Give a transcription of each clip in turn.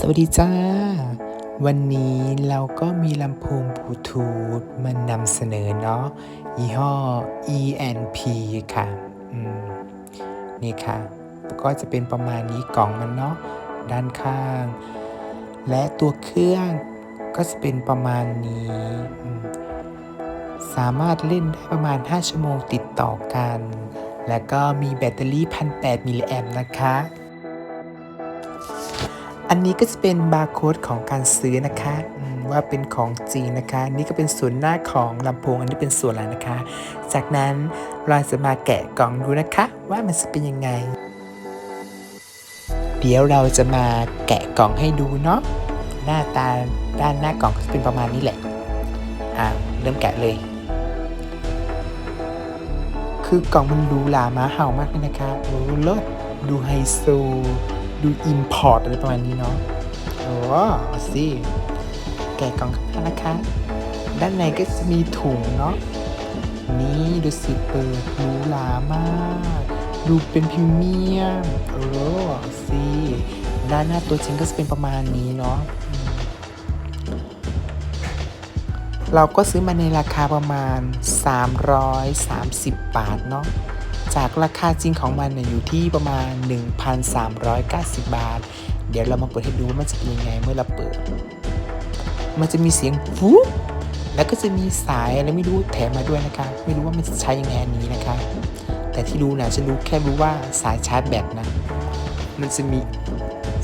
สวัสดีจ้า วันนี้เราก็มีลำโพงบลูทูธมานำเสนอเนาะยี่ห้อ ENP ค่ะนี่ค่ะ ก็จะเป็นประมาณนี้กล่องมันเนาะด้านข้าง และตัวเครื่องก็จะเป็นประมาณนี้ สามารถเล่นได้ประมาณ 5 ชั่วโมงติดต่อกัน แล้วก็มีแบตเตอรี่ 1,800มิลลิแอมป์นะคะ อันนี้ก็จะเป็นบาร์โค้ดของการซื้อนะคะว่าเป็นของจริงนะคะ นี่ก็เป็นส่วนหน้าของลำโพงอันนี้เป็นส่วนหลังนะคะ จากนั้นเราจะมาแกะกล่องดูนะคะ ว่ามันจะเป็นยังไง เดี๋ยวเราจะมาแกะกล่องให้ดูเนาะหน้าตาด้านหน้ากล่องก็จะเป็นประมาณนี้แหละอะเริ่มแกะเลย คือกล่องมันหรูหรามาเห่ามากเลยนะคะโอ้ลิศดูไฮโซ ดูอิมพอร์ตอะไรประมาณนี้เนาะโอ้สิแกะกล่องกันนะคะ ด้านในก็จะมีถุงเนาะนี่ดูสิเปิดหรูหรามาก ดูเป็นพรีเมียมโอ้สิด้านหน้าตัวจริงก็จะเป็นประมาณนี้เนาะเราก็ซื้อมาในราคาประมาณ 330 บาทเนาะ จากราคาจริงของมันเนี่ยอยู่ที่ประมาณ 1,390 บาท เดี๋ยวเรามาเปิดให้ดูว่ามันจะเป็นยังไงเมื่อเราเปิด มันจะมีเสียงฟูแล้วก็จะมีสายอะไรไม่รู้แถมมาด้วยนะคะ ไม่รู้ว่ามันจะใช้ยังไงอันนี้นะคะ แต่ที่รู้นะฉันรู้แค่รู้ว่าสายชาร์จแบตนะ มันจะมี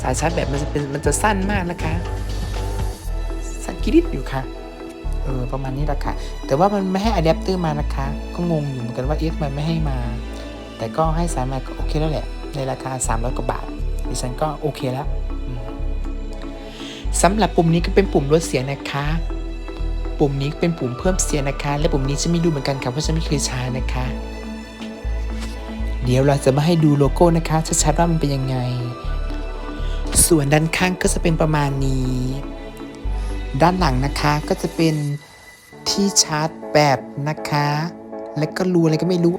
สายชาร์จแบตมันจะเป็นมันจะสั้นมากนะคะ สั้นกริดอยู่ค่ะเออประมาณนี้แหละค่ะ แต่ว่ามันไม่ให้อะแดปเตอร์มานะคะ ก็งงอยู่เหมือนกันว่าเอ๊ะทำไมไม่ให้มา แต่ก็ให้สายมาก็โอเคแล้วแหละ ในราคา 300 กว่าบาท ดิฉันก็โอเคแล้วสำหรับปุ่มนี้ก็เป็นปุ่มลดเสียงนะคะ ปุ่มนี้เป็นปุ่มเพิ่มเสียงนะคะ และปุ่มนี้ฉันไม่รู้เหมือนกันค่ะเพราะฉันไม่เคยใช้นะคะ เดี๋ยวเราจะมาให้ดูโลโก้นะคะชัดๆว่ามันเป็นยังไง ส่วนด้านข้างก็จะเป็นประมาณนี้ ด้านหลังนะคะก็จะเป็นที่ชาร์จแบตนะคะ แล้วก็รูอะไรก็ไม่รู้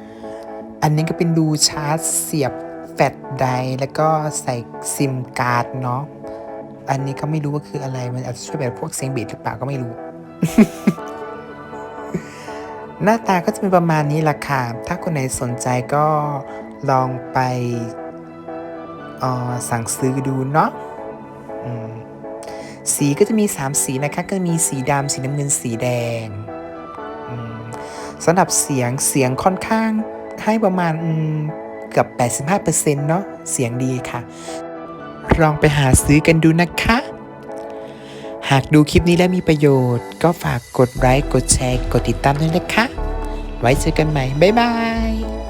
อันนี้ก็เป็นรูชาร์จเสียบแฟลชไดร์แล้วก็ใส่ซิมการ์ดเนาะ อันนี้ก็ไม่รู้ว่าคืออะไร มันอาจจะช่วยแบบพวกเสียงเบสหรือเปล่าก็ไม่รู้ หน้าตาก็จะเป็นประมาณนี้ละค่ะ ถ้าคนไหนสนใจก็ลองไปออสั่งซื้อดูเนาะสีก็จะมี 3 สีนะคะ ก็มีสีดำสีน้ำเงินสีแดงสำหรับเสียงเสียงค่อนข้าง ให้ประมาณเกือบ85%เนาะเสียงดีค่ะ ลองไปหาซื้อกันดูนะคะ หากดูคลิปนี้แล้วมีประโยชน์ ก็ฝากกดไลค์กดแชร์ กดติดตามด้วยนะคะ ไว้เจอกันใหม่ บ๊ายบาย